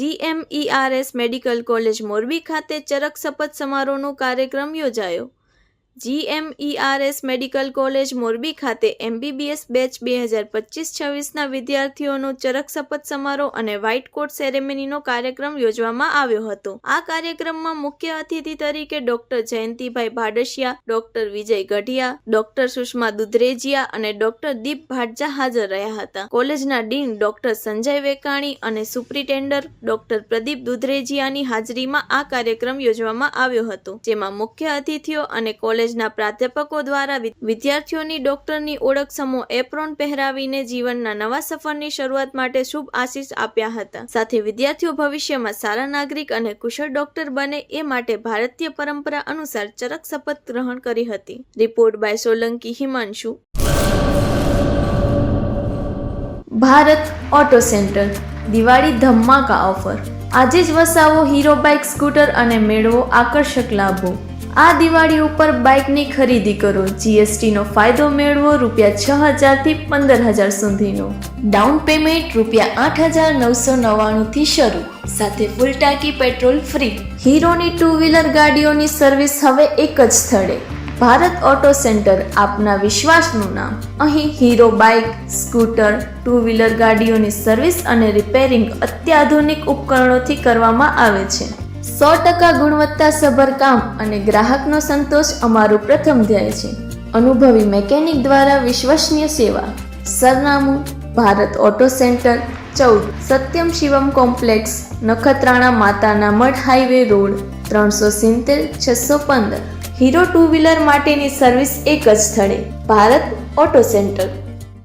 GMERS medical college Morbi ખાતે ચરક શપથ સમારોહનો કાર્યક્રમ યોજાયો. જીએમઈઆરએસ મેડિકલ કોલેજ મોરબી ખાતે એમબીબીએસ બેચ બે હજાર પચીસ છવ્વીસના વિદ્યાર્થીઓનો ચરક શપથ સમારોહ અને વ્હાઇટ કોટ સેરેમનીનો કાર્યક્રમ યોજવામાં આવ્યો હતો. આ કાર્યક્રમમાં મુખ્ય અતિથિ તરીકે doctor Jayantibhai Bhadsiya, doctor Vijay Gadhiya, doctor Sushma Dudhrejiya અને ડોક્ટર દીપ ભાટજા હાજર રહ્યા હતા. કોલેજના ડીન ડોક્ટર સંજય વેકાણી અને સુપ્રિન્ટેન્ડર ડોક્ટર પ્રદીપ દુધરેજિયાની હાજરીમાં આ કાર્યક્રમ યોજવામાં આવ્યો હતો, જેમાં મુખ્ય અતિથિઓ અને કોલેજના પ્રાધ્યાપકો દ્વારા વિદ્યાર્થીઓની ડોક્ટરની ઓળખ સમૂહ એપ્રોન પહેરાવીને જીવનના નવા સફરની શરૂઆત માટે શુભ આશીષ આપ્યા હતા. સાથે વિદ્યાર્થીઓ ભવિષ્યમાં સારા નાગરિક અને કુશળ ડોક્ટર બને એ માટે ભારતીય પરંપરા અનુસાર ચરક શપથ ગ્રહણ કરી હતી. Report by Solanki Himanshu. Bharat auto centre. Diwali ધમાકા offer. આજે જ વસાવો હીરો બાઇક, સ્કૂટર અને મેળવો આકર્ષક લાભો. આ દિવાળી ઉપર બાઇકની ખરીદી કરો. જીએસટીનો ફાયદો મેળવો રૂપિયા છ હજારથી પંદર હજાર સુધીનો. ડાઉન પેમેન્ટ રૂપિયા આઠ હજાર નવસો નવ્વાણુંથી શરૂ. સાથે ફૂલ ટાંકી પેટ્રોલ ફ્રી હીરોની ટુ વ્હીલર ગાડીઓની સર્વિસ હવે એક જ સ્થળે. ભારત ઓટો સેન્ટર આપના વિશ્વાસનું નામ. અહીં Hero bike scooter two wheeler ગાડીઓની service અને રિપેરિંગ અત્યાધુનિક ઉપકરણોથી કરવામાં આવે છે. સો ટકા ગુણવત્તાસભર કામ અને ગ્રાહકનો સંતોષ અમારું પ્રથમ ધ્યેય છે. અનુભવી મેકેનિક દ્વારા વિશ્વસનીય સેવા. સરનામું, ભારત ઓટો સેન્ટર, ચૌદ. સત્યમ શિવમ કોમ્પ્લેક્સ, નખત્રાણા માતાના મઠ હાઈવે રોડ, ત્રણસો સિત્તેર, છસો પંદર. હીરો ટુ વ્હીલર માટેની સર્વિસ એક જ સ્થળે. Bharat auto centre.